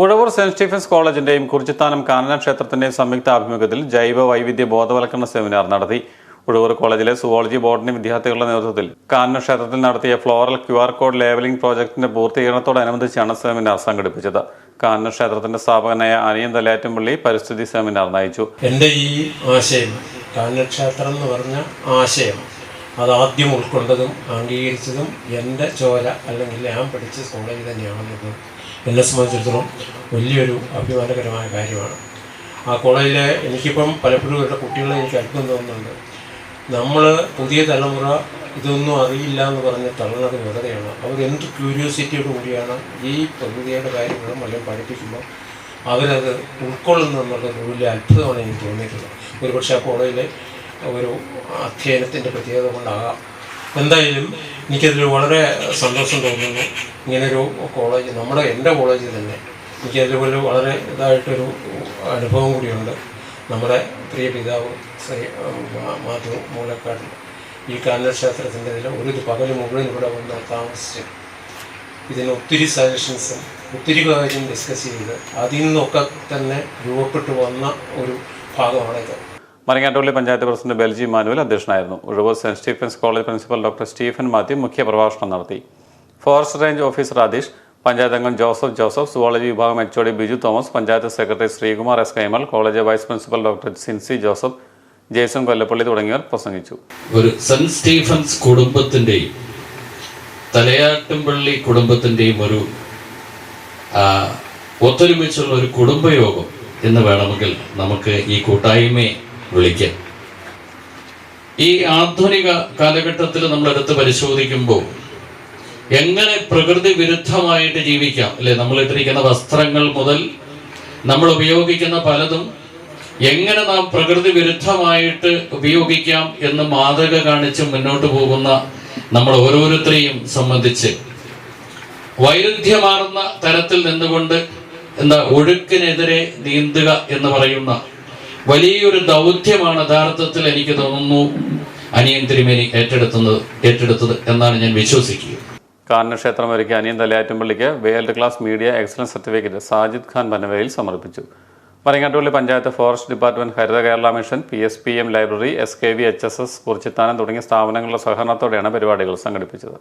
Uzhavoor saint Stephen's കോളേജിന്റെയും കുറിച്ചിത്താനം കാനന ക്ഷേത്രത്തിന്റെയും സംയുക്ത ആഭിമുഖ്യത്തിൽ ജൈവ വൈവിധ്യ ബോധവൽക്കരണ സെമിനാർ നടത്തി. ഉഴവൂർ കോളേജിലെ സുവോളജി ബോർഡിന്റെ വിദ്യാർത്ഥികളുടെ നേതൃത്വത്തിൽ കാനന ക്ഷേത്രത്തിൽ നടത്തിയ floral Q R code labeling പ്രോജക്ടിന്റെ പൂർത്തീകരണത്തോടനുബന്ധിച്ചാണ് സെമിനാർ സംഘടിപ്പിച്ചത്. കാനന ക്ഷേത്രത്തിന്റെ സ്ഥാപകനായ അനിയൻ തലയാറ്റുംപള്ളി പരിസ്ഥിതി സെമിനാർ നയിച്ചു. എന്റെ ഈ ആശയം കാനക്ഷേത്രം എന്ന് പറഞ്ഞ ആശയം അത് ആദ്യം ഉൾക്കൊണ്ടതും അംഗീകരിച്ചതും എന്റെ ചോര അല്ലെങ്കിൽ ഞാൻ പഠിച്ച കോളേജ് തന്നെയാണെന്നത് എന്നെ സംബന്ധിച്ചിടത്തോളം വലിയൊരു അഭിമാനകരമായ കാര്യമാണ്. ആ കോളേജിലെ എനിക്കിപ്പം പലപ്പോഴും ഇവരുടെ കുട്ടികളെ എനിക്ക് അത്ഭുതം തോന്നുന്നുണ്ട്. നമ്മൾ പുതിയ തലമുറ ഇതൊന്നും അറിയില്ല എന്ന് പറഞ്ഞ് തള്ളുന്നത് വെറുതെയാണ്. അവരെന്ത് ക്യൂരിയോസിറ്റിയോട് കൂടിയാണ് ഈ പ്രകൃതിയുടെ കാര്യങ്ങളും വല്ലതും പഠിപ്പിക്കുമ്പോൾ അവരത് ഉൾക്കൊള്ളുന്നു എന്നുള്ളത് വലിയ അത്ഭുതമാണ് എനിക്ക് തോന്നിയിട്ടുള്ളത്. ഒരുപക്ഷെ ആ കോളേജിലെ ഒരു അധ്യയനത്തിന്റെ പ്രത്യേകത കൊണ്ടാകാം. എന്തായാലും എനിക്കതിൽ വളരെ സന്തോഷം തോന്നുന്നു. ഇങ്ങനൊരു കോളേജ് നമ്മുടെ എന്റെ കോളേജ് തന്നെ എനിക്കതിലൊരു വളരെ ഇതായിട്ടൊരു അനുഭവം കൂടിയുണ്ട്. നമ്മുടെ പ്രിയ പിതാവ് ശ്രീ മാധു മൂലക്കാട്ടിൽ ഈ കാനക്ഷേത്രത്തിന്റെ ഇതിൽ ഒരു പകൽ മുഴുവൻ ഇവിടെ വന്ന് താമസിച്ച് ഇതിന് ഒത്തിരി സജഷൻസും ഒത്തിരി കാര്യം ഡിസ്കസ് ചെയ്ത് അതിൽ നിന്നൊക്കെ തന്നെ രൂപപ്പെട്ടു വന്ന ഒരു ഭാഗമാണിത്. മരങ്ങാട്ടുപള്ളി പഞ്ചായത്ത് പ്രസിഡന്റ് ബെൽജി മാനുവൽ അധ്യക്ഷനായിരുന്നു. Uzhavoor Saint Stephen's college principal doctor Stephen Mathew മുഖ്യപ്രഭാഷണം നടത്തി. Forest range officer Adheesh panchayat അംഗം ജോസഫ് ജോസഫ് സുവോളജി വിഭാഗം H O D Biju Thomas panchayat secretary Sreekumar S Kaimal college vice principal doctor Sincy Joseph Jaison Kollappally തുടങ്ങിയവർ പ്രസംഗിച്ചു. ഒരു saint Stephen's കുടുംബത്തിന്റെയും തലയാട്ടുംപള്ളി കുടുംബത്തിന്റെയും ഒരു ഒത്തൊരുമിച്ചുള്ള ഒരു കുടുംബയോഗം എന്ന് വേണമെങ്കിൽ നമുക്ക് ഈ കൂട്ടായ്മയെ വിളിക്കാം. ഈ ആധുനിക കാലഘട്ടത്തിൽ നമ്മൾ എടുത്ത് പരിശോധിക്കുമ്പോൾ എങ്ങനെ പ്രകൃതി വിരുദ്ധമായിട്ട് ജീവിക്കാം? അല്ലെ? നമ്മൾ ഇട്ടിരിക്കുന്ന വസ്ത്രങ്ങൾ മുതൽ നമ്മൾ ഉപയോഗിക്കുന്ന പലതും എങ്ങനെ നാം പ്രകൃതി വിരുദ്ധമായിട്ട് ഉപയോഗിക്കാം എന്ന് മാതൃക കാണിച്ച് മുന്നോട്ട് പോകുന്ന നമ്മൾ ഓരോരുത്തരെയും സംബന്ധിച്ച് വൈരുദ്ധ്യമാർന്ന തരത്തിൽ നിന്നുകൊണ്ട് എന്താ ഒഴുക്കിനെതിരെ നീന്തുക എന്ന് പറയുന്ന വലിയൊരു ദൗത്യമാണ് യഥാർത്ഥത്തിൽ എനിക്ക് തോന്നുന്നു അനിയൻ തിരുമേനി ഏറ്റെടുത്തുന്നത് ഏറ്റെടുത്തത് എന്നാണ് ഞാൻ വിശ്വസിക്കുക. കാരണക്ഷേത്രം ഒരുക്കിയ Aniyan തലയാറ്റുംപള്ളിക്ക് world class media excellence certificate Sajid Khan Panavayil സമർപ്പിച്ചു. Marangattupally panchayat forest department Haritha Kerala mission P S P M library S K V H S S Kurichithanam തുടങ്ങിയ സ്ഥാപനങ്ങളുടെ സഹകരണത്തോടെയാണ് പരിപാടികൾ സംഘടിപ്പിച്ചത്.